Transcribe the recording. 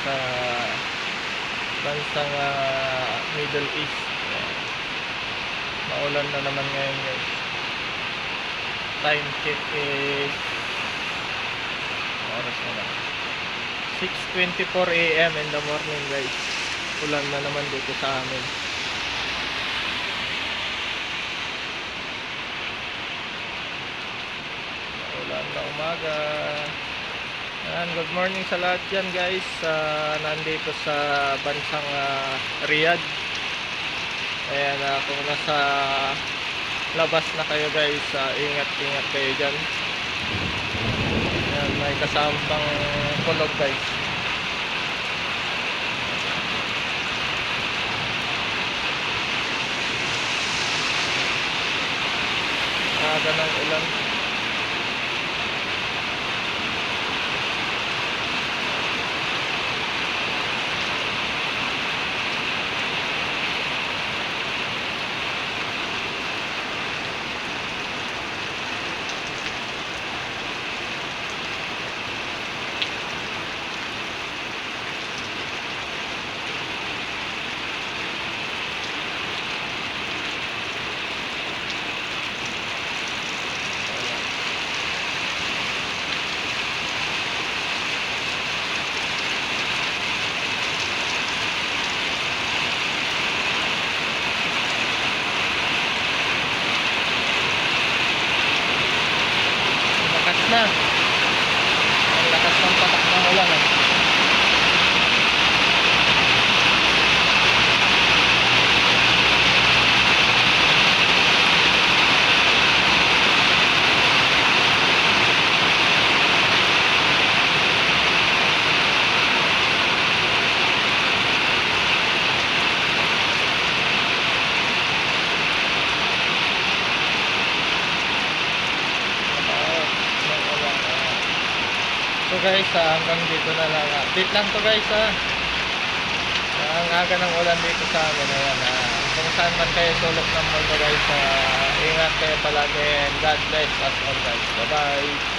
sa bansang ah, Middle East. Maulan na naman ngayon guys. Time check is oras na lang. 6.24 a.m. in the morning guys. Ulan na naman dito sa amin. Ulan na umaga. Ayan, good morning sa lahat dyan guys. Ah, nandito sa bansang ah, Riyadh. Ayan, ah, kung nasa labas na kayo guys, ingat-ingat kayo dyan. Ayan, may kasamang kulog guys. Aga ng ulan. Na. So guys, ah, hanggang dito na lang. ah. Update lang to guys ha. Ah, ang aga ng ulan dito sa amin. Ayan, ah. kung saan man kayo sulok ng mundo guys, ah, ingat kayo palagi and God bless us all guys. Bye bye.